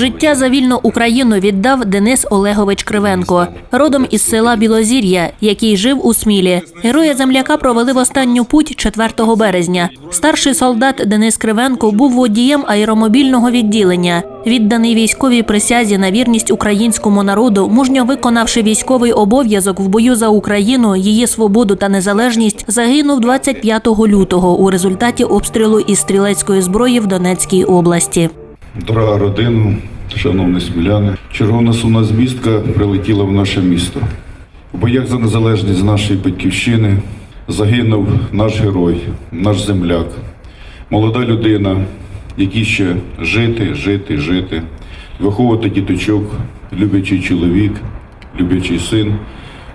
Життя за вільну Україну віддав Денис Олегович Кривенко, родом із села Білозір'я, який жив у Смілі. Героя земляка провели в останню путь 4 березня. Старший солдат Денис Кривенко був водієм аеромобільного відділення. Відданий військовій присязі на вірність українському народу, мужньо виконавши військовий обов'язок в бою за Україну, її свободу та незалежність, загинув 25 лютого у результаті обстрілу із стрілецької зброї в Донецькій області. Дорога родина, шановні сміляни, черговна сумна звістка прилетіла в наше місто. У боях за незалежність нашої батьківщини загинув наш герой, наш земляк, молода людина, який ще жити, жити, жити, виховувати діточок, люблячий чоловік, люблячий син.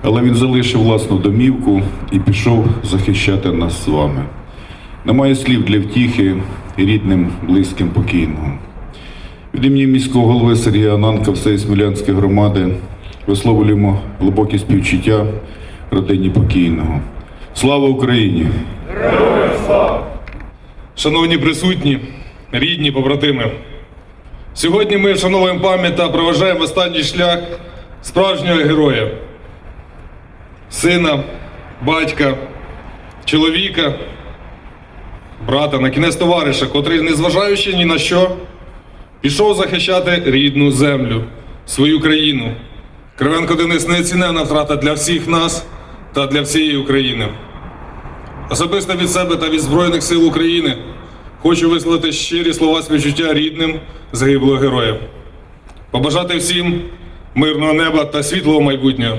Але він залишив власну домівку і пішов захищати нас з вами. Немає слів для втіхи рідним, близьким покійного. Від імені міського голови Сергія Ананка всієї Смілянської громади висловлюємо глибокі співчуття родині покійного. Слава Україні! Шановні присутні, рідні, побратими, сьогодні ми вшановуємо пам'ять та проважаємо останній шлях справжнього героя, сина, батька, чоловіка, брата, на кінець товариша, котрий, незважаючи ні на що, пішов захищати рідну землю, свою країну. Кривенко Денис неоціненна втрата для всіх нас та для всієї України. Особисто від себе та від Збройних сил України хочу висловити щирі слова співчуття рідним загиблого героя. Побажати всім мирного неба та світлого майбутнього.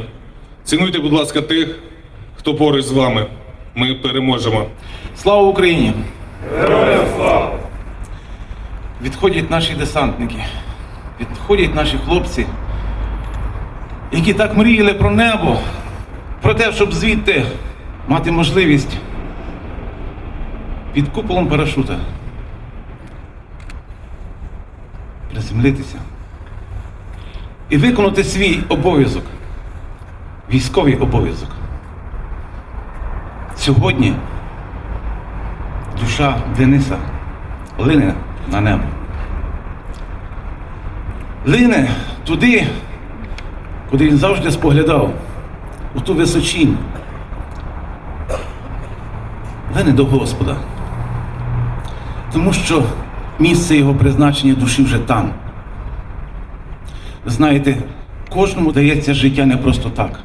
Цінуйте, будь ласка, тих, хто поруч з вами. Ми переможемо. Слава Україні! Героям слава! Відходять наші десантники, відходять наші хлопці, які так мріяли про небо, про те, щоб звідти мати можливість під куполом парашута приземлитися і виконати свій обов'язок, військовий обов'язок. Сьогодні душа Дениса лине на небо. Лине туди, куди він завжди споглядав, у ту височінь. Лине до Господа. Тому що місце його призначення душі вже там. Ви знаєте, кожному дається життя не просто так.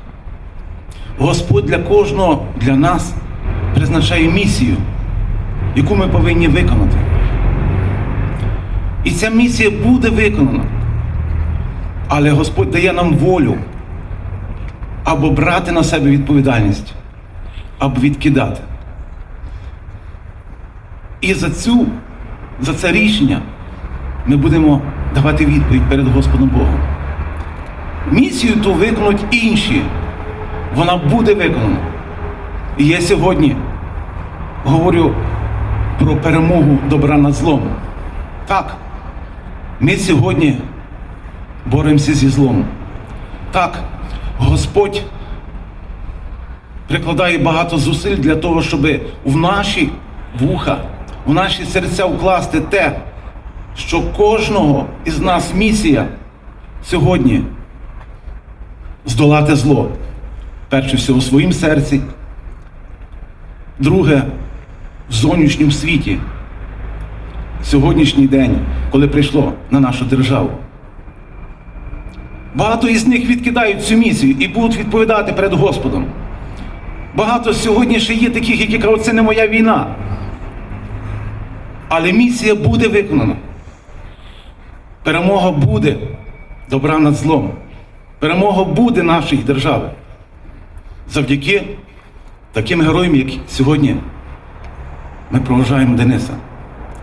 Господь для кожного, для нас призначає місію, яку ми повинні виконати. І ця місія буде виконана. Але Господь дає нам волю або брати на себе відповідальність, або відкидати. І за цю, за це рішення ми будемо давати відповідь перед Господом Богом. Місію ту виконують інші. Вона буде виконана. І я сьогодні говорю про перемогу добра над злом. Так, ми сьогодні боремося зі злом. Так, Господь прикладає багато зусиль для того, щоб в наші вуха, в наші серця вкласти те, що кожного із нас місія сьогодні здолати зло. Перше всього в своїм серці, друге в зовнішньому світі. Сьогоднішній день, коли прийшло на нашу державу. Багато із них відкидають цю місію і будуть відповідати перед Господом. Багато сьогодні ще є таких, які кажуть, це не моя війна. Але місія буде виконана. Перемога буде добра над злом. Перемога буде нашої держави. Завдяки таким героям, як сьогодні ми проважаємо Дениса.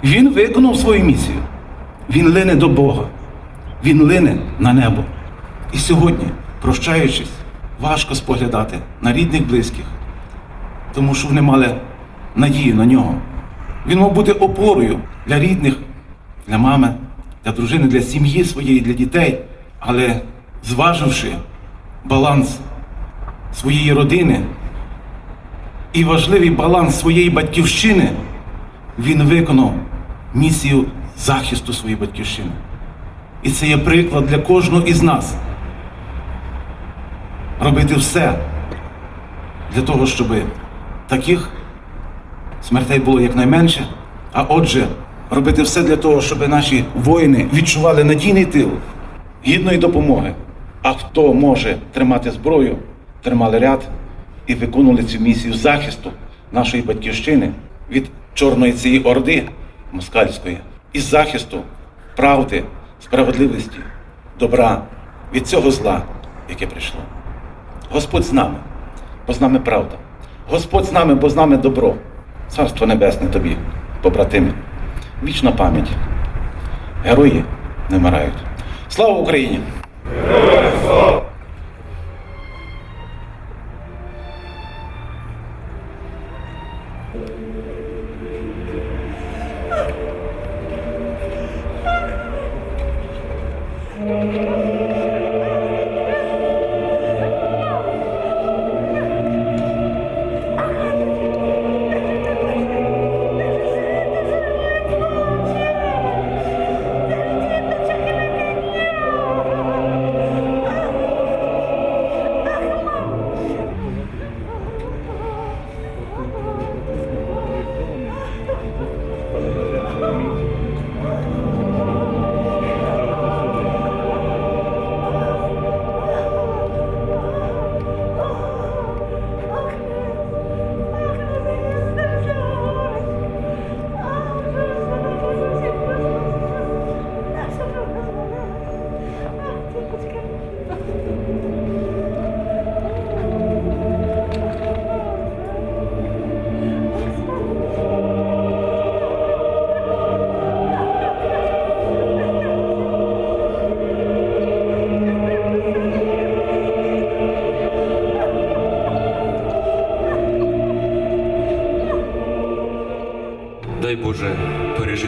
Він виконав свою місію. Він лине до Бога. Він лине на небо. І сьогодні, прощаючись, важко споглядати на рідних близьких, тому що вони мали надію на нього. Він мав бути опорою для рідних, для мами, для дружини, для сім'ї своєї, для дітей. Але зваживши баланс своєї родини і важливий баланс своєї батьківщини, він виконав місію захисту своєї батьківщини. І це є приклад для кожного із нас. Робити все для того, щоб таких смертей було якнайменше. А отже, робити все для того, щоб наші воїни відчували надійний тил, гідної допомоги. А хто може тримати зброю, тримали ряд і виконували цю місію захисту нашої батьківщини від чорної цієї орди москальської і захисту правди, справедливості, добра від цього зла, яке прийшло. Господь з нами, бо з нами правда. Господь з нами, бо з нами добро. Царство Небесне тобі, побратими. Вічна пам'ять. Герої не вмирають. Слава Україні!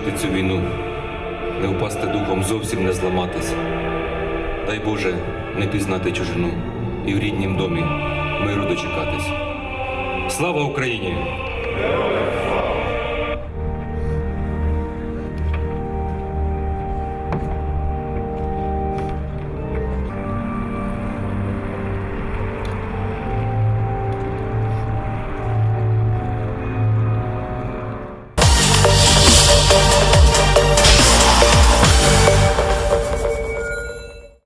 Пережити цю війну, не впасти духом, зовсім не зламатись. Дай Боже не пізнати чужину і в ріднім домі миру дочекатись. Слава Україні!